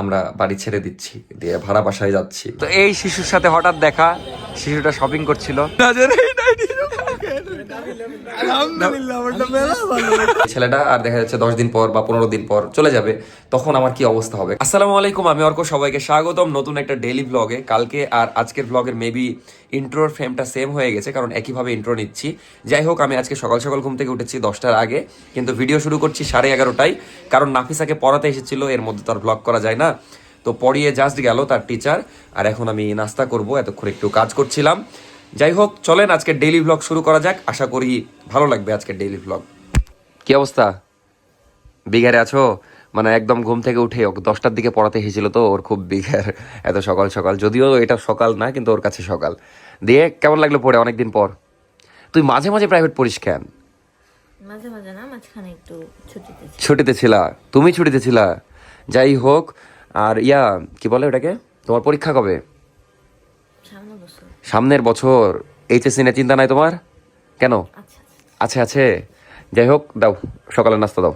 আমরা বাড়ি ছেড়ে দিচ্ছি দিয়ে ভাড়া বাসায় যাচ্ছি। তো এই শিশুর সাথে হঠাৎ দেখা শিশুটা শপিং করছিল। ছেলেটা আর দেখা যাচ্ছে দশ দিন পর বা পনেরো দিন পর চলে যাবে, তখন আমার কি অবস্থা হবে? আসসালামু আলাইকুম, আমি অর্ক, সবাইকে স্বাগতম নতুন একটা ডেইলি ব্লগে কালকে আর আজকের ব্লগের মেবি ইন্ট্রোর ফ্রেমটা সেম হয়ে গেছে, কারণ একইভাবে ইন্ট্রো নিচ্ছি। যাই হোক, আমি আজকে সকাল সকাল ঘুম থেকে উঠেছি দশটার আগে, কিন্তু ভিডিও শুরু করছি সাড়ে এগারোটায়, কারণ নাফিসাকে পড়াতে এসেছিল, এর মধ্যে তো আর ব্লগ করা যায় না। তো পড়িয়ে জাস্ট গেল তার টিচার আর এখন আমি নাস্তা করব, এতক্ষণ একটু কাজ করছিলাম। যাই হোক চলেন আজকে ডেইলি ব্লগ শুরু করা যাক। আশা করি ভালো লাগবে আজকে ডেইলি ব্লগ কি অবস্থা? বিঘারে আছো? মানে একদম ঘুম থেকে উঠে ওকে দশটার দিকে পড়াতে এসেছিল তো ওর খুব বিঘার। এত সকাল সকাল। যদিও এটা সকাল না কিন্তু ওর কাছে সকাল। দিয়ে কেমন লাগল পড়ে অনেকদিন পর? তুই মাঝে মাঝে প্রাইভেট পড়িস কেন? মাঝে মাঝে না মাঝখানে একটু ছুটিতে ছুটিতে ছিলা? তুমি ছুটিতে ছিলা? যাই হোক আর ইয়া কি বলে ওটাকে? তোমার পরীক্ষা কবে? সামনের বছর এইচএসসি নিয়ে চিন্তা নাই তোমার? কেন? আচ্ছা আছে আছে। যাই হোক দাও সকালে নাস্তা দাও।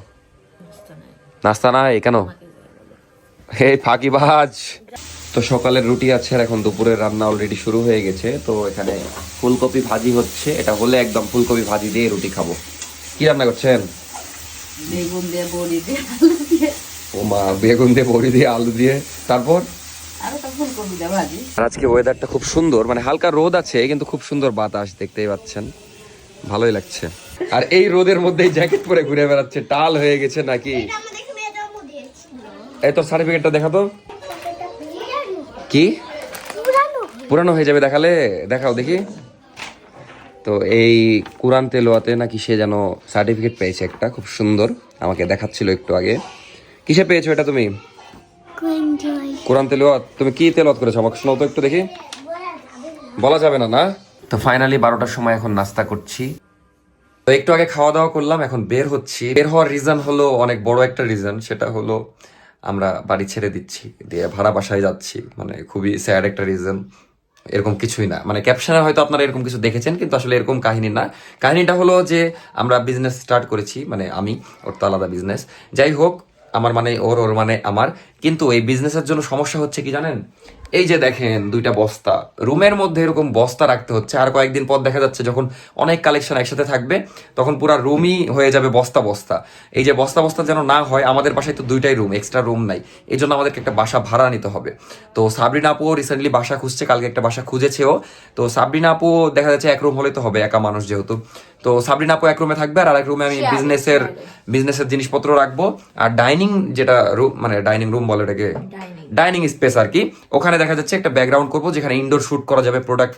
নাস্তা নাই। কেন। হে ফাঁকিবাজ! তো সকালের রুটি আছে আর এখন দুপুরের রান্না অলরেডি শুরু হয়ে গেছে। তো এখানে ফুলকপি ভাজি হচ্ছে। এটা হলে একদম ফুলকপি ভাজি দিয়ে রুটি খাব। কি রান্না করছেন? বেগুন দিয়ে বড়ি দিয়ে। ও মা বেগুন দিয়ে বড়ি দিয়ে আলু দিয়ে। তারপর? আরও আজকে ওয়েদারটা খুব সুন্দর মানে হালকা রোদ আছে কিন্তু খুব সুন্দর বাতাস দেখতেই পাচ্ছেন। ভালোই লাগছে। আর এই রোদের মধ্যেই জ্যাকেট পরে ঘুরে বেড়াচ্ছে টাল হয়ে গেছে নাকি? এই তোর সার্টিফিকেটটা দেখা তো। কি? পুরানো। হয়ে যাবে দেখালে দেখাও দেখি। তো এই কোরআন তেলোয়াতে নাকি সে যেন সার্টিফিকেট পেয়েছে একটা খুব সুন্দর। আমাকে দেখাচ্ছিল একটু আগে। কিসে পেয়েছ এটা তুমি? কোরআন তেলোয়াত তুমি কি তেলোয়াত করেছ? আমাকে শোনাও তো একটু দেখি। বলা যাবে না না? তো ফাইনালি বারোটার সময় এখন নাস্তা করছি। তো একটু আগে খাওয়া দাওয়া করলাম এখন বের হচ্ছি। বের হওয়ার রিজন হলো অনেক বড় একটা রিজন সেটা হলো আমরা বাড়ি ছেড়ে দিচ্ছি দিয়ে ভাড়া বাসায় যাচ্ছি। মানে খুবই স্যাড একটা রিজন এরকম কিছুই না। মানে ক্যাপশনে হয়তো আপনারা এরকম কিছু দেখেছেন কিন্তু আসলে এরকম কাহিনী না। কাহিনীটা হলো যে আমরা বিজনেস স্টার্ট করেছি মানে আমি ওর তো আলাদা বিজনেস যাই হোক আমার মানে ওর ওর মানে আমার। কিন্তু এই বিজনেসের জন্য সমস্যা হচ্ছে কি জানেন? এই যে দেখেন দুইটা বস্তা। রুমের মধ্যে এরকম বস্তা রাখতে হচ্ছে। আর কয়েকদিন পর দেখা যাচ্ছে যখন অনেক কালেকশন একসাথে থাকবে তখন পুরো রুমই হয়ে যাবে বস্তা বস্তা। এই যে বস্তা বস্তা যেন না হয় আমাদের বাসায় তো দুইটাই রুম এক্সট্রা রুম নাই। এই জন্য আমাদেরকে একটা বাসা ভাড়া নিতে হবে। তো সাবরিনা আপুও রিসেন্টলি বাসা খুঁজছে কালকে একটা বাসা খুঁজেছেও। তো সাবরিনা আপু দেখা যাচ্ছে এক রুম হলে তো হবে একা মানুষ যেহেতু। তো সাবরিনা আপু এক রুমে থাকবে আর আরেক রুমে আমি বিজনেসের বিজনেসের জিনিসপত্র রাখব। আর ডাইনিং যেটা রুম মানে ডাইনিং রুম বলে এটাকে। ডাইনিং স্পেস আর কি। ওখানে দেখা যাচ্ছে একটা ব্যাকগ্রাউন্ড করব, যেখানে ইনডোর শুট করা যাবে প্রোডাক্ট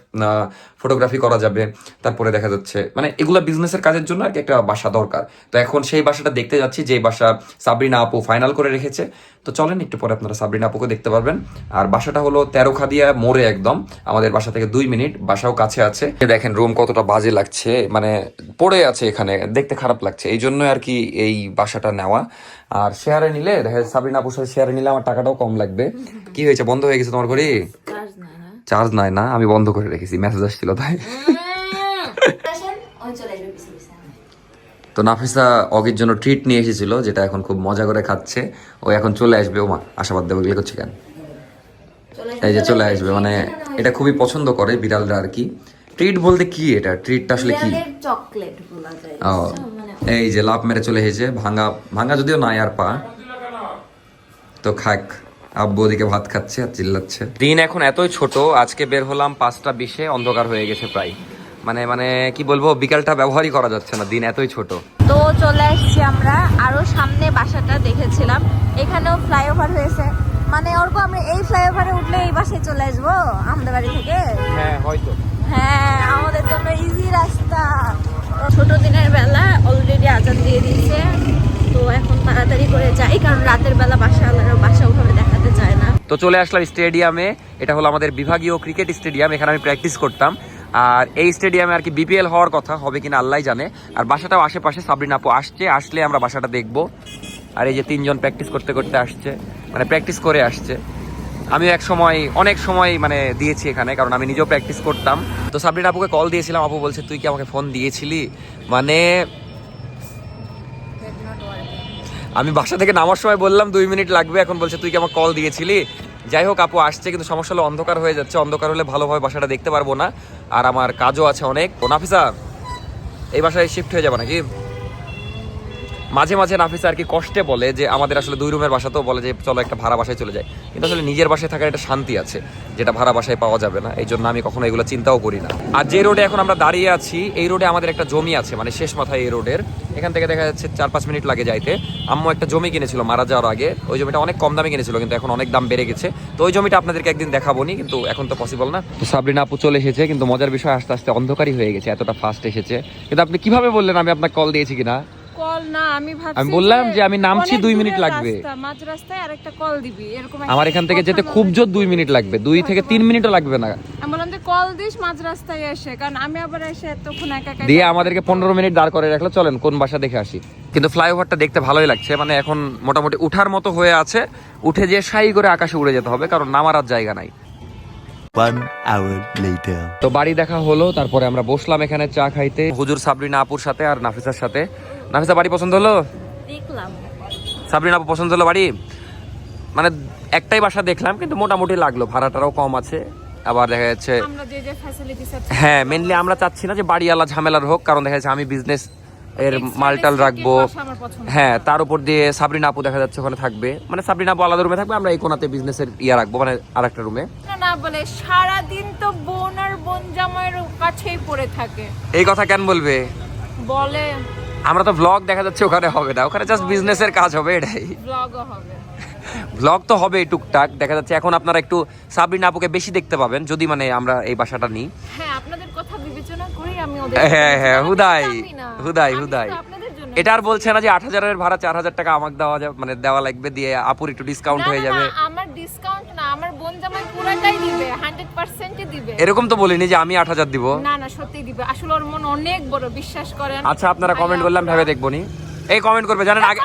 ফটোগ্রাফি করা যাবে, তারপরে দেখা যাচ্ছে মানে এগুলো বিজনেসের কাজের জন্য আর কি একটা বাসা দরকার। তো এখন সেই বাসাটা দেখতে যাচ্ছি যে বাসা সাবরিনা আপু ফাইনাল করে রেখেছে। তো চলেন একটু পরে আপনারা সাবরিনা আপুকে দেখতে পারবেন। আর বাসাটা হলো তেরো খাদিয়া মোড়ে একদম, আমাদের বাসা থেকে দুই মিনিট, বাসাও কাছে আছে। দেখেন রুম কতটা বাজে লাগছে মানে পড়ে আছে এখানে, দেখতে খারাপ লাগছে। এই জন্য আর কি এই বাসাটা নেওয়া। আর শেয়ারে নিলে দেখা যাচ্ছে সাবরিনা আপুর সাথে শেয়ারে নিলে আমার টাকাটাও কম লাগবে। কি হয়েছে বন্ধ হয়ে গেছে তোমার ঘড়ি? চার্জ নাই না। আমি বন্ধ করে রেখেছি মেসেজ আসছিল তাই। তো নাফিসা অগির জন্য ট্রিট নিয়ে এসেছিল যেটা এখন খুব মজা করে খাচ্ছে। ও এখন চলে আসবে ও মা আশাবাদ দেবো এগুলো করছে কেন? এই যে চলে আসবে মানে এটা খুবই পছন্দ করে বিড়ালরা আর কি। ট্রিট বলতে কি এটা? ট্রিটটা আসলে কি? চকলেট বলা যায়। ও। মানে এই যে লাভ মেরে চলে এসেছে ভাঙা ভাঙা যদিও নাই আর পা। তো খাক আব্বু ওদিকে ভাত খাচ্ছে আর চিল্লাচ্ছে। দিন এখন এতই ছোট আজকে বের হলাম পাঁচটা বিশে অন্ধকার হয়ে গেছে প্রায়। মানে মানে কি বলব বিকালটা ব্যবহারই করা যাচ্ছে না দিন এতই ছোট। তো চলে আসছি আমরা আরও সামনে বাসাটা দেখেছিলাম এখানেও ফ্লাইওভার হয়েছে। মানে অল্প আমরা এই ফ্লাইওভারে উঠলে এই বাসায় চলে আসব আমাদের বাড়ি থেকে? হ্যাঁ হয়তো। হ্যাঁ আমাদের জন্য ইজি রাস্তা। ছোট দিনের বেলা অলরেডি আজান দিয়ে দিয়েছে। তো এখন তাড়াতাড়ি করে যাই, কারণ রাতের বেলা বাসা আলাদা বাসা ওভাবে দেখাতে চায় না। তো চলে আসলাম স্টেডিয়ামে, এটা হলো আমাদের বিভাগীয় ক্রিকেট স্টেডিয়াম, এখানে আমি প্র্যাকটিস করতাম। আর এই স্টেডিয়ামে আর কি বিপিএল হওয়ার কথা, হবে কিনা আল্লাহ জানে। আর বাসাটাও আশেপাশে, সাবরিন আপু আসছে, আসলে আমরা বাসাটা দেখব। আর এই যে তিনজন প্র্যাকটিস করতে করতে আসছে মানে প্র্যাকটিস করে আসছে। আমি এক সময়, অনেক সময় মানে দিয়েছি এখানে, কারণ আমি নিজেও প্র্যাকটিস করতাম। তো সাবরিন আপুকে কল দিয়েছিলাম আপু বলছে, তুই কি আমাকে ফোন দিয়েছিলি? মানে আমি বাসা থেকে নামার সময় বললাম, দুই মিনিট লাগবে। এখন বলছে, তুই কি আমার কল দিয়েছিলি? যাই হোক, আপু আসছে, কিন্তু সমস্যা হলো অন্ধকার হয়ে যাচ্ছে। অন্ধকার হলে ভালোভাবে বাসাটা দেখতে পারব না। আর আমার কাজও আছে অনেক। নাফিসা এই বাসায় শিফট হয়ে যাবে নাকি? মাঝে মাঝে নাফিসা আর কি কষ্টে বলে যে আমাদের আসলে দুই রুমের বাসা তো বলে যে চলো একটা ভাড়া বাসায় চলে যায় কিন্তু আসলে নিজের বাসায় থাকার একটা শান্তি আছে, যেটা ভাড়া বাসায় পাওয়া যাবে না। এই জন্য আমি কখনো এগুলো চিন্তাও করি না। আর যে রোডে এখন আমরা দাঁড়িয়ে আছি, এই রোডে আমাদের একটা জমি আছে মানে শেষ মাথায় এই রোডের। এখান থেকে দেখা যাচ্ছে চার পাঁচ মিনিট লাগে যাইতে। আম্মু একটা জমি কিনেছিল মারা যাওয়ার আগে। ওই জমিটা অনেক কম দামে কিনেছিল, কিন্তু এখন অনেক দাম বেড়ে গেছে। তো ওই জমিটা আপনাদেরকে একদিন দেখাবো নি কিন্তু এখন তো পসিবল না। তো সাবরিনা আপু চলে এসেছে, কিন্তু মজার বিষয় আস্তে আস্তে অন্ধকারই হয়ে গেছে, এতটা ফাস্ট এসেছে। কিন্তু আপনি কীভাবে বললেন আমি আপনাকে কল দিয়েছি কিনা? কল না আমি ভাবছি আমি বললাম যে আমি নামছি দুই মিনিট লাগবে। মাঝ রাস্তায় আরেকটা কল দিবি এরকম আমার এখান থেকে যেতে খুব জোর দুই মিনিট লাগবে দুই থেকে তিন মিনিটও লাগবে না। আমি বললাম যে কল দিস মাঝ রাস্তায় এসে কারণ আমি আবার এসে এতক্ষণ একা একা দিয়ে আমাদেরকে পনেরো মিনিট দাঁড় করে রাখল চলেন কোন বাসা দেখে আসি। কিন্তু ফ্লাইওভারটা দেখতে ভালোই লাগছে মানে এখন মোটামুটি উঠার মতো হয়ে আছে উঠে যে সাই করে আকাশে উড়ে যেতে হবে কারণ নামার আর জায়গা নাই। One hour later. তো বাড়ি দেখা হলো তারপরে আমরা বসলাম এখানে চা খাইতে। হুজুর সাবরিনা আপুর সাথে আর নাফিসার সাথে। নাফিসা বাড়ি পছন্দ হলো? দেখলাম। সাবরিনা আপু পছন্দ হলো বাড়ি? মানে একটাই বাসা দেখলাম কিন্তু মোটামুটি লাগল। ভাড়াটারও কম আছে। আবার দেখা যাচ্ছে হ্যাঁ মেনলি আমরা চাচ্ছি না যে বাড়িওয়ালা ঝামেলার হোক কারণ দেখা যাচ্ছে আমি বিজনেস এর মালটাল রাখব। হ্যাঁ তার উপর দিয়ে সাবরিনা আপু দেখা যাচ্ছে ওখানে থাকবে। মানে সাবরিনা আপু আলাদা রুমে থাকবে আমরা এই কোনাতে বিজনেসের ইয়া রাখব মানে আর একটা রুমে। না, না বলে সারা দিন তো বোন আর বোন জামাইয়ের কাছেই পড়ে থাকে। এই কথা কেন বলবে? বলে আমরা তো ব্লগ দেখা যাচ্ছে ওখানে হবে না ওখানে জাস্ট বিজনেসের কাজ হবে এটাই। ব্লগ তো হবে টুকটাক দেখা যাচ্ছে এখন আপনারা একটু সাবরিন আপুকে বেশি দেখতে পাবেন যদি মানে আমরা এই বাসাটা নিই। হ্যাঁ আপনাদের কথা বিবেচনা করেই আমি ওদের হ্যাঁ হ্যাঁ হুদাই হুদাই হুদাই। এটা আর বলছে না যে আট হাজারের ভাড়া চার হাজার টাকা আমাকে দেওয়া যাবে মানে দেওয়া লাগবে দিয়ে আপুর একটু ডিসকাউন্ট হয়ে যাবে। আমার ডিসকাউন্ট না আমার বোন জামাই পুরাটাই দিবে 100% দিবে। এরকম তো বলিনি যে আমি আট হাজার দিব। না না সত্যি দিবে। আসলে ওর মন অনেক বড় বিশ্বাস করেন। আচ্ছা আপনারা কমেন্ট করলাম ভেবে দেখব নি। এই কমেন্ট করবে জানেন আগে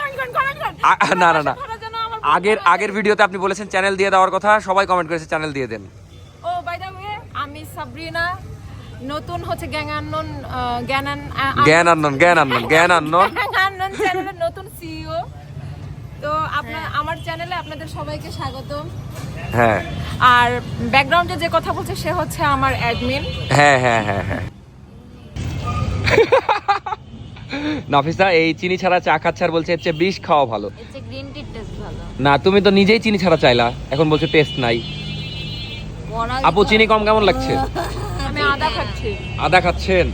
না, না, না। আগের আগের ভিডিওতে আপনি বলেছেন চ্যানেল দিয়ে দেওয়ার কথা সবাই কমেন্ট করেছে চ্যানেল দিয়ে দেন। ও বাই দ্য ওয়ে আমি সাবরিনা নতুন হচ্ছে গ্যাং আননোন জ্ঞান জ্ঞান আনন জ্ঞান আনন জ্ঞান আনন চ্যানেলের নতুন সিইও তো আপনার আমার চ্যানেলে আপনাদের সবাইকে স্বাগত হ্যাঁ। আর ব্যাকগ্রাউন্ডে যে কথা বলছে সে হচ্ছে আমার অ্যাডমিন হ্যাঁ হ্যাঁ হ্যাঁ হ্যাঁ। নাফিসা এই চিনি ছাড়া চা খাচ্ছে আর বলছে চেয়ে বিষ খাওয়া ভালো। গ্রিন টি টেস্ট ভালো। না তুমি তো নিজেই চিনি ছাড়া চাইলা। এখন বলছো টেস্ট নাই। আপু চিনি কম কেমন লাগছে? আমি আদা খাচ্ছি। আদা খাচ্ছেন?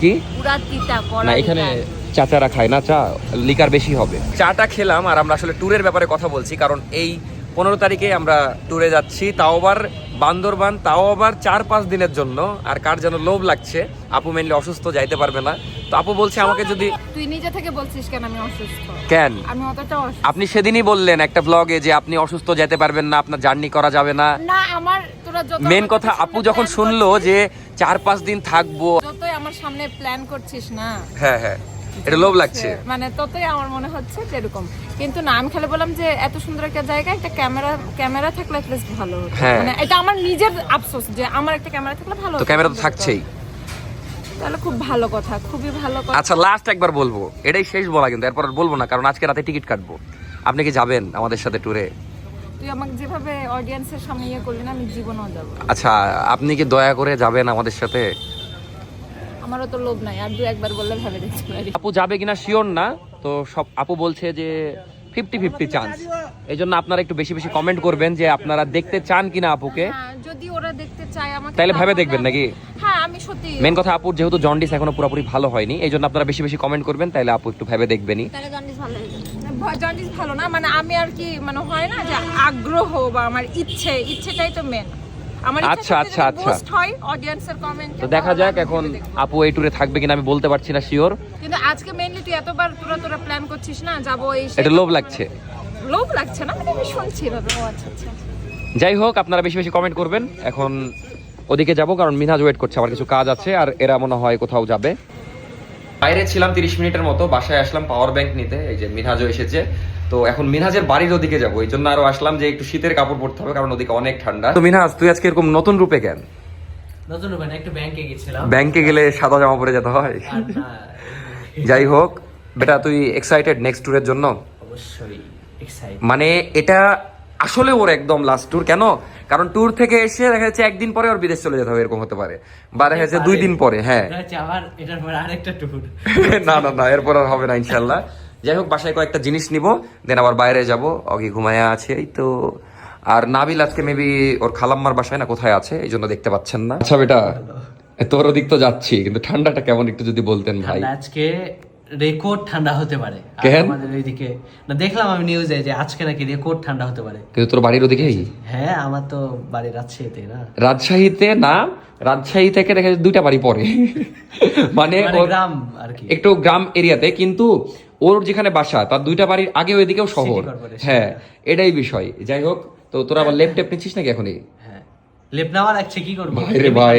কি? পুরা তিতা না এখানে চাচারা খায় না চা লিকার বেশি হবে। চাটা খেলাম আর আমরা আসলে ট্যুরের ব্যাপারে কথা বলছি কারণ এই পনেরো তারিখে আমরা ট্যুরে যাচ্ছি তাও আবার বান্দরবান তাও আবার চার পাঁচ দিনের জন্য আর কার যেন লোভ লাগছে আপু মেনলি অসুস্থ যাইতে পারবে না। তো আপু বলছে আমাকে যদি তুই নিজে থেকে বলছিস কেন আমি অসুস্থ? কেন? আমি অতটা অসুস্থ। আপনি সেদিনই বললেন একটা ব্লগে যে আপনি অসুস্থ যেতে পারবেন না আপনার জার্নি করা যাবে না। না আমার মেন কথা আপু যখন শুনলো যে চার পাঁচ দিন থাকব। যতই আমার সামনে প্ল্যান করছিস না। হ্যাঁ হ্যাঁ। এটা লোভ লাগছে। মানে ততই আমার মনে হচ্ছে যে এরকম। কিন্তু না আমি খালি বললাম যে এত সুন্দর একটা জায়গা একটা ক্যামেরা ক্যামেরা থাকলে অ্যাটলিস্ট ভালো হ্যাঁ। মানে এটা আমার নিজের আফসোস যে আমার একটা ক্যামেরা থাকলে ভালো তো ক্যামেরা তো থাকছেই। তাহলে খুব ভালো কথা খুবই ভালো কথা। আচ্ছা লাস্ট একবার বলব। এটাই শেষ বলা কিন্তু এরপর বলব না কারণ আজকে রাতে টিকিট কাটবো। আপনি কি যাবেন আমাদের সাথে ট্যুরে তুই আমাকে যেভাবে অডিয়েন্সের সামনে ইয়ে করলি না আমি জীবনেও যাব আচ্ছা আপনি কি দয়া করে যাবেন আমাদের সাথে? আমারও তো লোভ নাই আর দু একবার বললে ভাবে দেখতে পারি। আপু যাবে কিনা শিওর না তো সব আপু বলছে যে ফিফটি ফিফটি চান্স এই জন্য আপনারা একটু বেশি বেশি কমেন্ট করবেন যে আপনারা দেখতে চান কিনা আপুকে। হ্যাঁ যদি ওরা দেখতে চায় আমাকে তাইলে ভেবে দেখবেন নাকি? হ্যাঁ আমি সত্যি মেন কথা আপুর যেহেতু জন্ডিস এখনও পুরোপুরি ভালো হয়নি এই জন্য আপনারা বেশি বেশি কমেন্ট করবেন তাইলে আপু একটু ভেবে দেখবেনই। তাহলে জন্ডিস ভালো হয়ে যাবে। জন্ডিস ভালো না মানে আমি আর কি মানে হয় না যে আগ্রহ বা আমার ইচ্ছে ইচ্ছেটাই তো মেন আচ্ছা, আচ্ছা, আচ্ছা। তো দেখা যাক এখন আপু এই ট্যুরে থাকবে কিনা আমি বলতে পারছি না শিওর কিন্তু আজকে মেইনলি তুই এতবার তোরা তোরা প্ল্যান করছিস না যাব এই। এটা লোভ লাগছে। লোভ লাগছে না মানে আমি শুনছি ভাবে আচ্ছা আচ্ছা। যাই হোক আপনারা বেশি বেশি কমেন্ট করবেন। এখন ওদিকে যাব কারণ মিনহাজ ওয়েট করছে আমার কিছু কাজ আছে আর এরা মনে হয় কোথাও যাবে। বাইরে ছিলাম তিরিশ মিনিটের মতো বাসায় আসলাম পাওয়ার ব্যাংক নিতে এই যে মিনহাজও এসেছে। তো এখন মিনহাজের বাড়ির ওদিকে যাব এই জন্য আরও আসলাম যে একটু শীতের কাপড় পরতে হবে কারণ ওদিকে অনেক ঠান্ডা। তো মিনহাজ তুই আজকে এরকম নতুন রূপে কেন? নতুন রূপে না, একটু ব্যাংকে গেছিলাম। ব্যাংকে গেলে সাদা জামা পরে যেতে হয়। যাই হোক বেটা তুই এক্সাইটেড নেক্সট ট্যুরের জন্য? অবশ্যই মানে এটা আসলে ওর একদম লাস্ট ট্যুর কেন? কারণ ট্যুর থেকে এসে দেখা যাচ্ছে একদিন পরে ওর বিদেশ চলে যেতে হবে এরকম হতে পারে। বা দেখা যাচ্ছে দুই দিন পরে হ্যাঁ। আবার এটার পরে আরেকটা ট্যুর না না না এরপর আর হবে না ইনশাল্লাহ যাই হোক বাসায় কয়েকটা জিনিস নিব দেন আবার বাইরে যাব। অগি ঘুমায়া আছে এই তো। আর নাবিল আজকে মেবি ওর খালাম্মার বাসায় না কোথায় আছে? এই জন্য দেখতে পাচ্ছেন না। আচ্ছা বেটা তোর ওদিক তো যাচ্ছি কিন্তু ঠান্ডাটা কেমন একটু যদি বলতেন ভাই। আজকে রেকর্ড ঠান্ডা হতে পারে। আমাদের ওইদিকে না দেখলাম আমি নিউজে যে আজকে নাকি রেকর্ড ঠান্ডা হতে পারে। কিন্তু তোর বাড়ির ওদিকেই হ্যাঁ আমার তো বাড়ি রাজশাহীতে না। রাজশাহীতে না রাজশাহী থেকে দেখা যাচ্ছে দুইটা বাড়ি পরে মানে মানে গ্রাম আর কি। একটু গ্রাম এরিয়াতে কিন্তু ওর যেখানে বাসা তার দুইটা বাড়ির আগে ওইদিকেও শহর। হ্যাঁ এটাই বিষয়। যাই হোক তো তোরা আবার লেফট টেপ নিচ্ছিস নাকি এখনই? লাগছে কি করব। ভাই রে ভাই।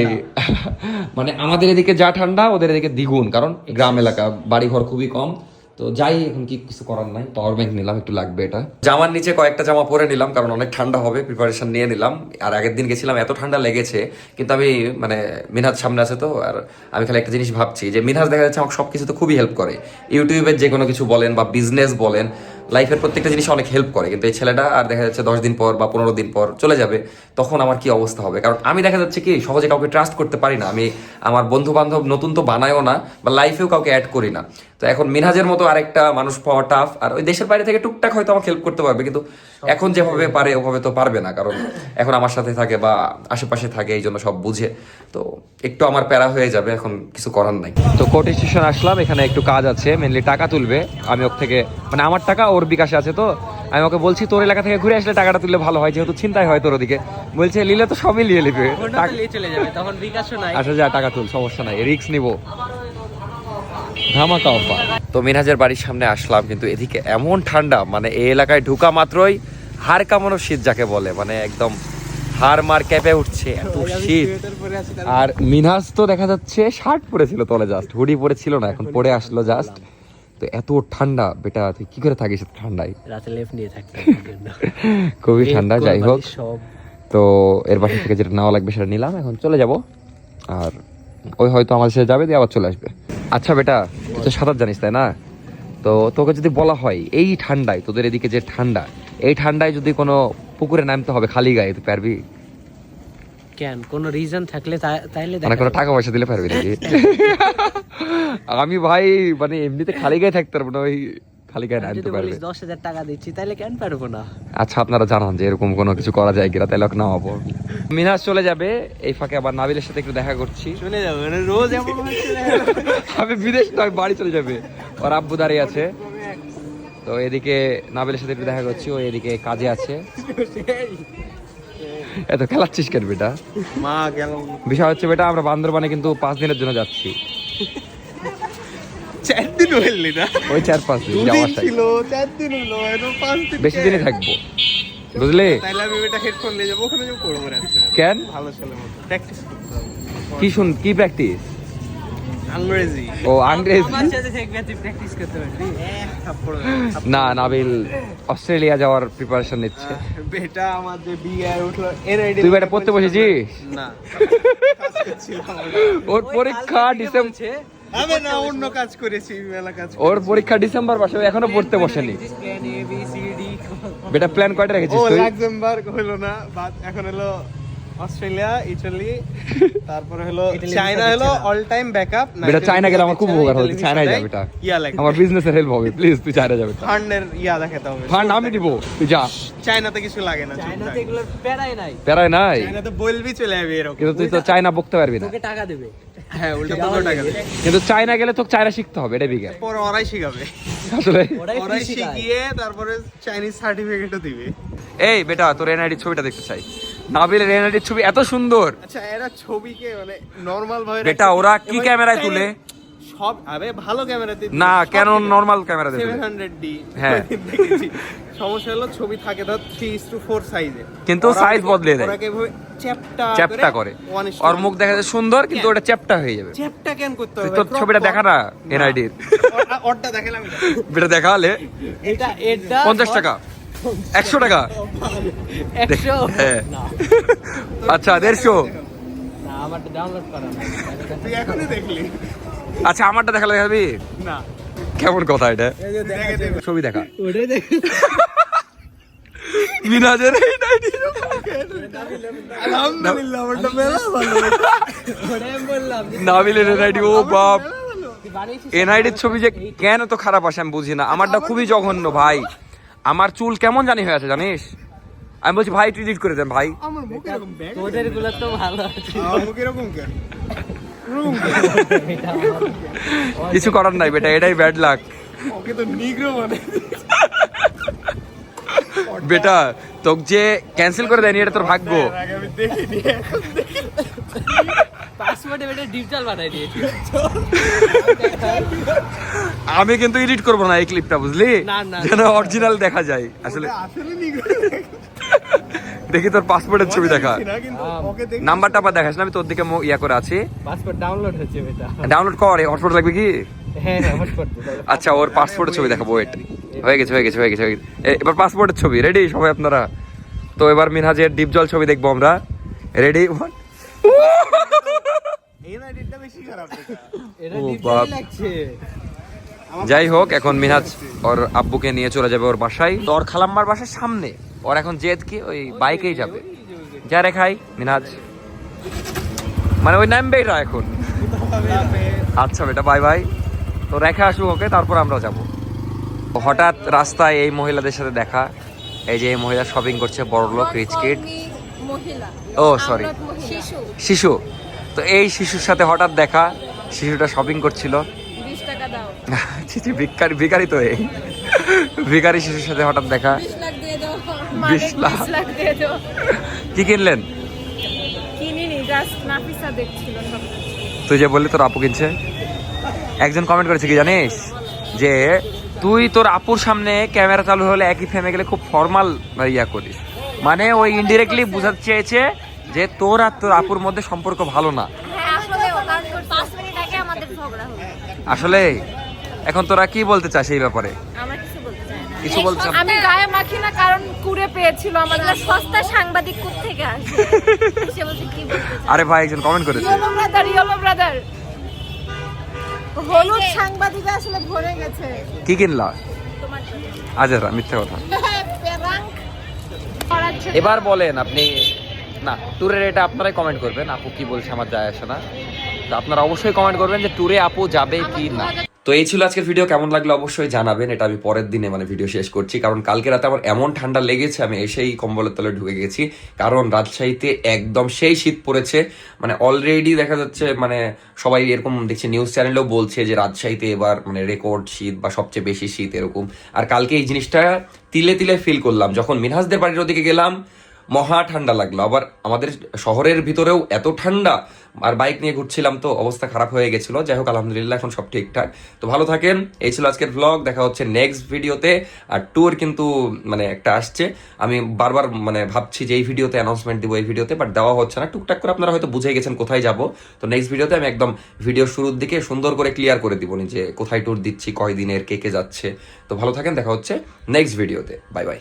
মানে আমাদের এদিকে যা ঠান্ডা ওদের এদিকে দ্বিগুণ। কারণ গ্রাম এলাকা বাড়ি ঘর খুবই কম। তো যাই এখন কি কিছু করার নাই। পাওয়ার ব্যাংক নিলাম একটু লাগবে এটা। জামার নিচে কয়েকটা জামা পরে নিলাম কারণ অনেক ঠান্ডা হবে প্রিপারেশন নিয়ে নিলাম। আর আগের দিন গেছিলাম এত ঠান্ডা লেগেছে কিন্তু আমি মানে মিনহাজ সামনে আছে তো আর আমি খালি একটা জিনিস ভাবছি যে মিনহাজ দেখা যাচ্ছে আমাকে সব কিছুতে খুবই হেল্প করে। ইউটিউবের যে কোনো কিছু বলেন বা বিজনেস বলেন লাইফের প্রত্যেকটা জিনিস অনেক হেল্প করে, কিন্তু এই ছেলেটা আর দেখা যাচ্ছে দশ দিন পর বা পনেরো দিন পর চলে যাবে, তখন আমার কি অবস্থা হবে? কারণ আমি দেখা যাচ্ছে কি, সহজে কাউকে ট্রাস্ট করতে পারি না। আমি আমার বন্ধু বান্ধব নতুন তো বানায়ও না বা লাইফেও কাউকে অ্যাড করি না। তো এখন মিনহাজের মতো আরেকটা মানুষ পাওয়া টাফ আর ওই দেশের বাইরে থেকে টুকটাক হয়তো আমাকে হেল্প করতে পারবে কিন্তু এখন যেভাবে পারে ওভাবে তো পারবে না কারণ এখন আমার সাথে থাকে বা আশেপাশে থাকে এই জন্য সব বুঝে। তো একটু আমার প্যারা হয়ে যাবে এখন কিছু করার নাই। তো কোর্ট স্টেশন আসলাম এখানে একটু কাজ আছে মেনলি টাকা তুলবে। আমি ওর থেকে মানে আমার টাকা ওর বিকাশে আছে তো আমি ওকে বলছি তোর এলাকা থেকে ঘুরে আসলে টাকাটা তুললে ভালো হয় যেহেতু চিন্তাই হয় তোর ওদিকে। বলছে লিলে তো সবই লিয়ে নিবে ওটা তো নিয়ে চলে যাবে তখন বিকাশও নাই। আচ্ছা যা টাকা তুল সমস্যা নাই রিক্স নিব। ধামাকা অফার তো মিনহাজের বাড়ির সামনে আসলাম কিন্তু এদিকে এমন ঠান্ডা মানে এই এলাকায় ঢুকা মাত্রই হার কামানো শীত যাকে বলে মানে একদম হাড় মার কেঁপে উঠছে এত শীত। আর মিনহাজ তো দেখা যাচ্ছে শার্ট পরেছিল তলে জাস্ট হুডি পরেছিল না এখন পরে আসলো জাস্ট তো এত ঠান্ডা বেটা তুই কি করে থাকিস ঠান্ডায়? রাতে লেপ নিয়ে থাকতে খুবই ঠান্ডা যাই হোক। তো এর বাসা থেকে যেটা নেওয়া লাগবে সেটা নিলাম এখন চলে যাব। আর ওই হয়তো আমাদের সাথে যাবে দিয়ে আবার চলে আসবে। আচ্ছা বেটা তুই তো সাঁতার জানিস তাই না? তো তোকে যদি বলা হয় এই ঠান্ডায় তোদের এদিকে যে ঠান্ডা এই ঠান্ডায় যদি কোনো পুকুরে নামতে হবে খালি গায়ে তুই পারবি? কেন? কোনো রিজন থাকলে তাইলে মানে কোনো টাকা পয়সা দিলে পারবি নাকি? আমি ভাই মানে এমনিতে খালি গায়ে থাকতে পারব না ওই খালি গায়ে যদি পারবে। দশ হাজার টাকা দিচ্ছি তাইলে কেন পারব না? আচ্ছা আপনারা জানান যে এরকম কোনো কিছু করা যায় কিনা তাহলে ওকে নামাবো মিনাজ চলে যাবে এই ফাঁকে আবার নাবিলের সাথে একটু দেখা করছি। চলে যাবে মানে রোজ এমন আমি বিদেশ নয় বাড়ি চলে যাবে। ওর আব্বু দাঁড়িয়ে আছে। তো এদিকে নাবিলের সাথে একটু দেখা করছি ও এদিকে কাজে আছে। এত খেলাচ্ছিস কেন বেটা? মা গেল বিষয় হচ্ছে বেটা আমরা বান্দরবানে কিন্তু পাঁচ দিনের জন্য যাচ্ছি। দিন হইলি না। ওই চার পাঁচ দিন দুদিন ছিল চার দিন হলো এখন পাঁচ দিন বেশি দিনই থাকব। বুঝলি? তাইলে আমি এটা হেডফোন নিয়ে যাব ওখানে যাব করব কেন? ভালো ছেলে মতো। প্র্যাকটিস করতে হবে। কি শুন কি প্র্যাকটিস আংরেজি। ও আংরেজি? আমার সাথে থাকবে তুই প্র্যাকটিস করতে পারবি? না নাবিল অস্ট্রেলিয়া যাওয়ার প্রিপারেশন নিচ্ছে। বেটা আমাদের বিয়ে উঠল এনআইডি তুই বেটা পড়তে বসেছিস? না। ওর পরীক্ষা ডিসেম্বর আমি না অন্য কাজ করেছি মেলা কাজ ওর পরীক্ষা ডিসেম্বর মাসে এখনও পড়তে বসেনি। Plan A B C D বেটা প্ল্যান কয়টা রেখেছিস তুই? লাক্সেমবার্গ হলো না বাদ এখন হলো অস্ট্রেলিয়া ইটালি তারপরে হলো চায়না হলো অল টাইম ব্যাকআপ বেটা চায়না গেলে আমার খুব উপকার হবে চায়নায় যাবে ইয়া লাগে আমার বিজনেসের হেল্প হবে প্লিজ তুই চায়না যাবে ফান্ডের ইয়া দেখাতে হবে। ফান্ড আমি দিব তুই যা। চায়নাতে কিছু লাগে না এগুলোর প্যারাই নাই প্যারায় নাই চায়নাতে বলবি চলে যাবে এরকম কিন্তু তুই তো চায়না বকতে পারবি না তোকে টাকা দেবে হ্যাঁ উল্টো তোকে টাকা দেবে। কিন্তু চায়না গেলে তোকে চায়না শিখতে হবে এটা পরে ওরাই শিখাবে আসলে ওরাই শিখিয়ে তারপরে চাইনিজ সার্টিফিকেটও দিবে এই বেটা তোর এনআইডি ছবিটা দেখতে চাই নাবিলের এনআইডির ছবি এত সুন্দর। আচ্ছা এরা ছবিকে মানে নরমাল ভাবে রাখছে। ওরা কি ক্যামেরায় তুলে? সব আবে ভালো ক্যামেরাতে না কেন নর্মাল ক্যামেরা হান্ড্রেড ডি হ্যাঁ। দেখেছি। সমস্যা হলো ছবি থাকে ধর থ্রি ইস টু ফোর সাইজে কিন্তু size বদলে দেয়। চ্যাপটা চ্যাপটা করে ওর মুখ দেখা যায় সুন্দর কিন্তু ওটা চ্যাপটা হয়ে যাবে। চ্যাপটা কেন করতে হবে? তোর ছবিটা দেখা না এনআইডির ওরটা দেখালাম। বেটা দেখালে? এটা এটা পঞ্চাশ টাকা। একশো টাকা? হ্যাঁ। আচ্ছা দেড়শো? না আমারটা ডাউনলোড করা নাই তুই এখনই দেখলি? আচ্ছা আমারটা দেখালে দেখাবি? না। কেমন কথা এটা? ছবি দেখা। মিনাজের নাবিলের এনআইডি ও বাপ। এনআইডির ছবি যে কেন তো খারাপ আসে আমি বুঝি না। আমারটা খুবই জঘন্য ভাই। আমার চুল কেমন জানি হয়ে আছে জানিস? আমি বলছি ভাই তুই করে দেন ভাই। আমার মুখ এরকম তোদেরগুলো তো ভালো আছে। আমার মুখ এরকম কেন? কিছু করার নাই বেটা এটাই ব্যাড লাক ওকে তো নিগ্রো মানে। বেটা তোকে যে ক্যান্সেল করে দেয়নি এটা তোর ভাগ্য। আমি দেখিনি। এখন দেখি ডিজিটাল বানাই দিয়েছি। আমি কিন্তু এডিট করব না এই ক্লিপটা বুঝলি? না, না। যেন অরিজিনাল দেখা যায়। আসলে আসলে দেখি তোর পাসপোর্টের ছবি দেখা। না কিন্তু ওকে নাম্বারটা আবার দেখাস না আমি তোর দিকে মো- ইয়া করে আছি। পাসপোর্ট ডাউনলোড হচ্ছে বেটা। ডাউনলোড কর হটস্পট লাগবে কি? হ্যাঁ হ্যাঁ আচ্ছা ওর পাসপোর্টের ছবি দেখাবো ওয়েট হয়ে গেছে হয়ে গেছে হয়ে গেছে এ- এবার পাসপোর্টের ছবি রেডি সবাই আপনারা? তো এবার মিনহাজের ডিপ জল ছবি দেখব আমরা। রেডি এই যাই হোক এখন মিনহাজ ওর আব্বুকে নিয়ে চলে যাবে ওর বাসায়। তো ওর খালাম্মার বাসার সামনে। ওর এখন জেদ কি? ওই বাইকেই যাবে। যা রে খাই মিনহাজ মানে ওই নামবেই না এখন। আচ্ছা বেটা বাই বাই তো রেখে আসুক ওকে তারপর আমরা যাব। হঠাৎ রাস্তায় এই মহিলাদের সাথে দেখা। এই যে এই মহিলা শপিং করছে বড় লোক রিচ কিড মহিলা ও সরি শিশু। শিশু। তো এই শিশুর সাথে হঠাৎ দেখা শিশুটা শপিং করছিল। ভিক্ষারি ভিখারি তো এই। ভিখারি শিশুর সাথে হঠাৎ দেখা। বিশ লাখ দিয়ে দাও। বিশ মালিক লাখ। বিশ লাখ। দিয়ে দাও। কি কিনলেন? কিনিনি জাস্ট নাফিসা দেখছিল সব। তুই যে বললি তোর আপু কিনছে। একজন কমেন্ট করেছে কি জানিস? যে তুই তোর আপুর সামনে ক্যামেরা চালু হলে একই ফ্রেমে গেলে খুব ফর্মাল ইয়া করিস। মানে ওই ইনডিরেক্টলি বোঝাতে চেয়েছে যে তোর আর তোর আপুর মধ্যে সম্পর্ক ভালো না। হ্যাঁ আসলে পাঁচ মিনিট আগে আমাদের ঝগড়া হলো। আসলে এখন তোরা কি বলতে চাস এই ব্যাপারে? কিছু বলতে চাই না। কিছু বলতে চাস আমি গায়ে মাখি না কারণ কুড়ে পেয়েছিল আমাদের সস্তা সাংবাদিক কোথা থেকে আসে সে বলছে কি আরে ভাই একজন কমেন্ট করেছে। ইয়েলো ব্রাদার ইয়েলো ব্রাদার হলুদ সাংবাদিক আসলে ভরে গেছে। কি কিনলা? তোমার মিথ্যা কথা। এবার বলেন আপনি, না, ট্যুরের এটা আপনারাই কমেন্ট করবেন, আপু কি বলছে আমার যায় আসে না। তো আপনারা অবশ্যই কমেন্ট করবেন যে ট্যুরে আপু যাবে কি না। তো এই ছিল আজকের ভিডিও কেমন লাগল অবশ্যই জানাবেন। এটা আমি পরের দিনে মানে ভিডিও শেষ করছি। কারণ কালকে রাতে আমার এমন ঠান্ডা লেগেছে, আমি এসেই কম্বলের তলে ঢুকে গেছি। কারণ রাজশাহীতে একদম সেই শীত পড়েছে। মানে অলরেডি দেখা যাচ্ছে মানে সবাই এরকম দেখছি নিউজ চ্যানেলেও বলছে যে রাজশাহীতে এবার মানে রেকর্ড শীত বা সবচেয়ে বেশি শীত এরকম। আর কালকে এই জিনিসটা তিলে তিলে ফিল করলাম। যখন মিনহাজদের বাড়ির ওদিকে গেলাম মহা ঠান্ডা লাগল। আবার আমাদের শহরের ভিতরেও এত ঠান্ডা, আর বাইক নিয়ে ঘুরছিলাম তো অবস্থা খারাপ হয়ে গেছিল। যাই হোক, আলহামদুলিল্লাহ, এখন সব ঠিকঠাক। তো ভালো থাকেন। এই ছিল আজকের ব্লগ দেখা হচ্ছে নেক্সট ভিডিওতে আর ট্যুর কিন্তু মানে একটা আসছে। আমি বারবার মানে ভাবছি যে এই ভিডিওতে অ্যানাউন্সমেন্ট দিব, এই ভিডিওতে বাট দেওয়া হচ্ছে না। টুকটাক করে আপনারা হয়তো বুঝে গেছেন কোথায় যাব। তো নেক্সট ভিডিওতে আমি একদম ভিডিও শুরুর দিকে সুন্দর করে ক্লিয়ার করে দিব যে কোথায় ট্যুর দিচ্ছি কয় দিনের কে কে যাচ্ছে। তো ভালো থাকেন। দেখা হচ্ছে নেক্সট ভিডিওতে বাই বাই